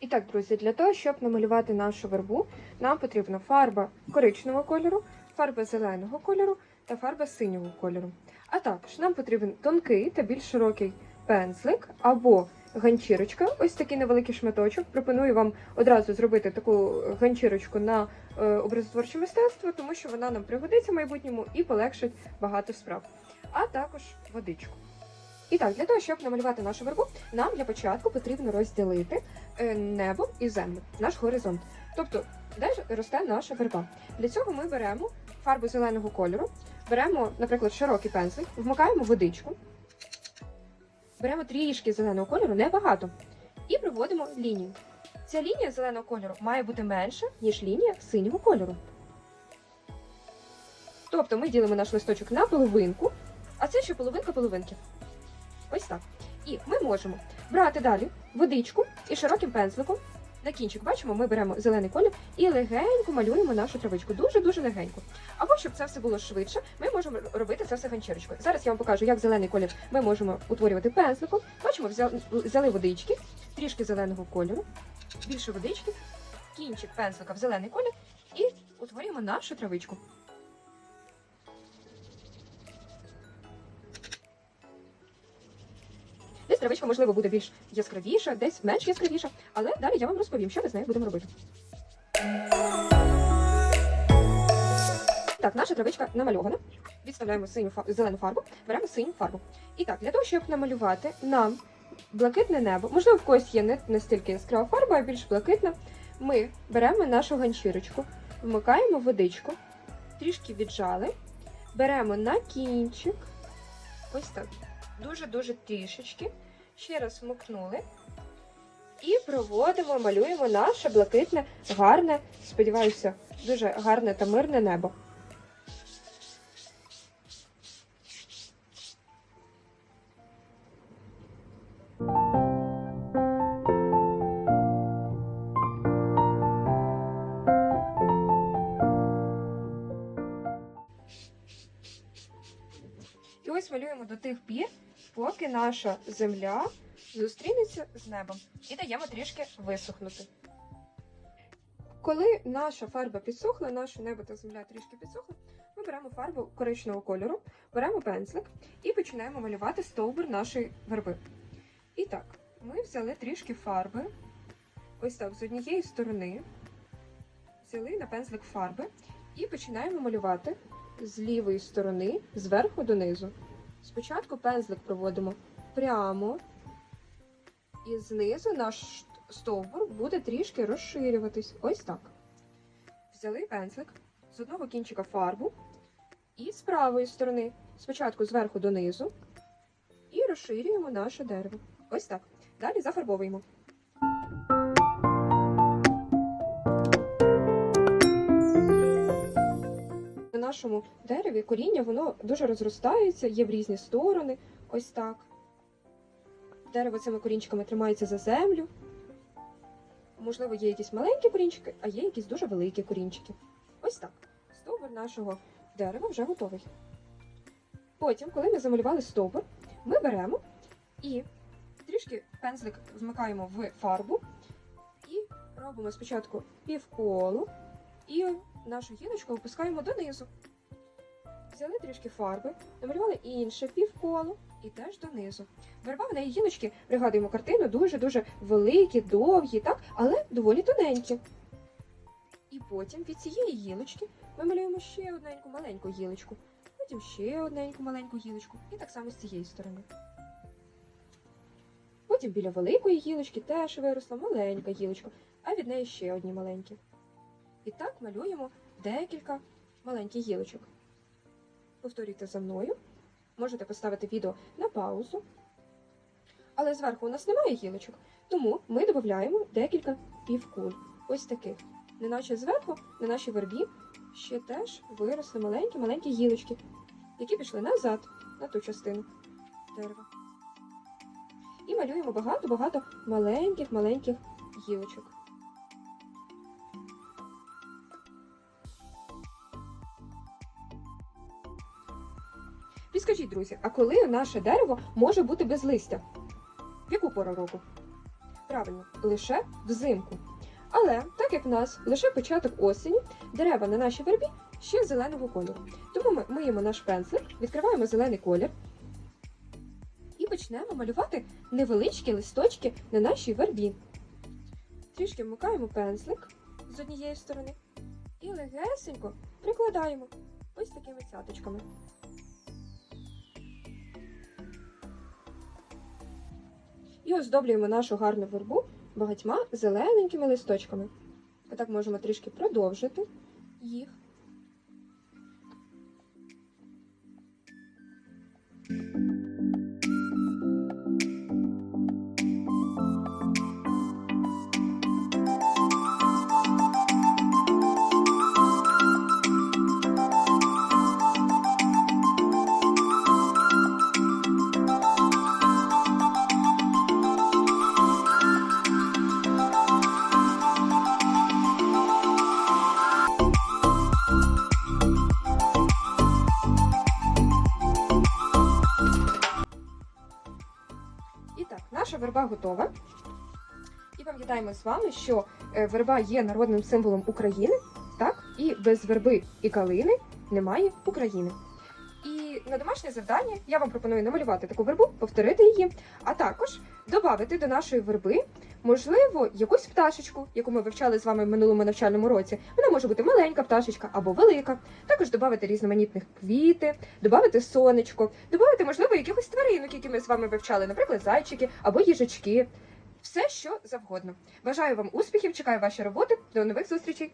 І так, друзі, для того, щоб намалювати нашу вербу, нам потрібна фарба коричневого кольору, фарба зеленого кольору та фарба синього кольору. А також нам потрібен тонкий та більш широкий пензлик або ганчірочка, ось такий невеликий шматочок. Пропоную вам одразу зробити таку ганчірочку на е, образотворче мистецтво, тому що вона нам пригодиться в майбутньому і полегшить багато справ. А також водичку. І так, для того, щоб намалювати нашу вербу, нам для початку потрібно розділити е, небо і землю, наш горизонт. Тобто, де ж росте наша верба. Для цього ми беремо фарбу зеленого кольору, беремо, наприклад, широкий пензлик, вмикаємо водичку, беремо трішки зеленого кольору, небагато, і проводимо лінію. Ця лінія зеленого кольору має бути менша, ніж лінія синього кольору. Тобто ми ділимо наш листочок на половинку, а це ще половинка половинки. Ось так. І ми можемо брати далі водичку і широким пензликом. На кінчик бачимо, ми беремо зелений колір і легенько малюємо нашу травичку. Дуже-дуже легенько. Або щоб це все було швидше, ми можемо робити це все ганчірочкою. Зараз я вам покажу, як зелений колір ми можемо утворювати пензликом. Бачимо, взяли, водички, трішки зеленого кольору, більше водички, кінчик пензлика в зелений колір і утворюємо нашу травичку. Десь травичка, можливо, буде більш яскравіша, десь менш яскравіша, але далі я вам розповім, що ми з нею будемо робити. Так, наша травичка намальована. Відставляємо синю фа- зелену фарбу, беремо синю фарбу. І так, для того, щоб намалювати нам блакитне небо, можливо, в когось є не настільки яскрава фарба, а більш блакитна. Ми беремо нашу ганчірочку, вмикаємо водичку, трішки віджали, беремо на кінчик. Ось так дуже-дуже трішечки. Ще раз вмикнули. І проводимо, малюємо наше блакитне, гарне, сподіваюся, дуже гарне та мирне небо. І ось малюємо до тих пір, поки наша земля зустрінеться з небом і даємо трішки висохнути. Коли наша фарба підсохла, наше небо та земля трішки підсохли, ми беремо фарбу коричневого кольору, беремо пензлик і починаємо малювати стовбур нашої верби. І так, ми взяли трішки фарби, ось так, з однієї сторони, взяли на пензлик фарби і починаємо малювати з лівої сторони, зверху донизу. Спочатку пензлик проводимо прямо, і знизу наш стовбур буде трішки розширюватись. Ось так. Взяли пензлик з одного кінчика фарбу і з правої сторони, спочатку зверху донизу, і розширюємо наше дерево. Ось так. Далі зафарбовуємо. Нашому дереві коріння воно дуже розростається, є в різні сторони. Ось так. Дерево цими корінчиками тримається за землю. Можливо, є якісь маленькі корінчики, а є якісь дуже великі корінчики. Ось так. Стовбур нашого дерева вже готовий. Потім, коли ми замалювали стовбур, ми беремо і трішки пензлик вмикаємо в фарбу і робимо спочатку півколу і нашу гілочку опускаємо донизу. Взяли трішки фарби, намалювали інше півколо і теж донизу. Верба в неї гілочки, пригадуємо картину, дуже-дуже великі, довгі, так, але доволі тоненькі. І потім від цієї гілочки ми малюємо ще одненьку маленьку гілочку, потім ще одненьку маленьку гілочку, і так само з цієї сторони. Потім біля великої гілочки теж виросла маленька гілочка, а від неї ще одні маленькі. І так малюємо декілька маленьких гілочок. Повторюйте за мною. Можете поставити відео на паузу. Але зверху у нас немає гілочок, тому ми додаємо декілька півкуль. Ось таких. Неначе зверху, на нашій вербі, ще теж виросли маленькі-маленькі гілочки, які пішли назад, на ту частину дерева. І малюємо багато-багато маленьких-маленьких гілочок. Друзі, а коли наше дерево може бути без листя? В яку пору року? правильно, лише взимку. Але так як в нас лише початок осені, дерева на нашій вербі ще зеленого кольору. Тому ми миємо наш пензлик, відкриваємо зелений колір і почнемо малювати невеличкі листочки на нашій вербі. Трішки вмикаємо пензлик з однієї сторони і легесенько прикладаємо ось такими цяточками. І оздоблюємо нашу гарну вербу багатьма зелененькими листочками. Отак можемо трішки продовжити їх. Наша верба готова. І пам'ятаємо з вами, що е, верба є народним символом України, так? І без верби і калини немає України. І на домашнє завдання я вам пропоную намалювати таку вербу, повторити її, а також додати до нашої верби, можливо, якусь пташечку, яку ми вивчали з вами в минулому навчальному році. Вона може бути маленька пташечка або велика. Також додати різноманітних квіти, додати сонечко, додати, можливо, якихось тваринок, які ми з вами вивчали, наприклад, зайчики або їжачки. Все, що завгодно. Бажаю вам успіхів, чекаю ваші роботи. До нових зустрічей!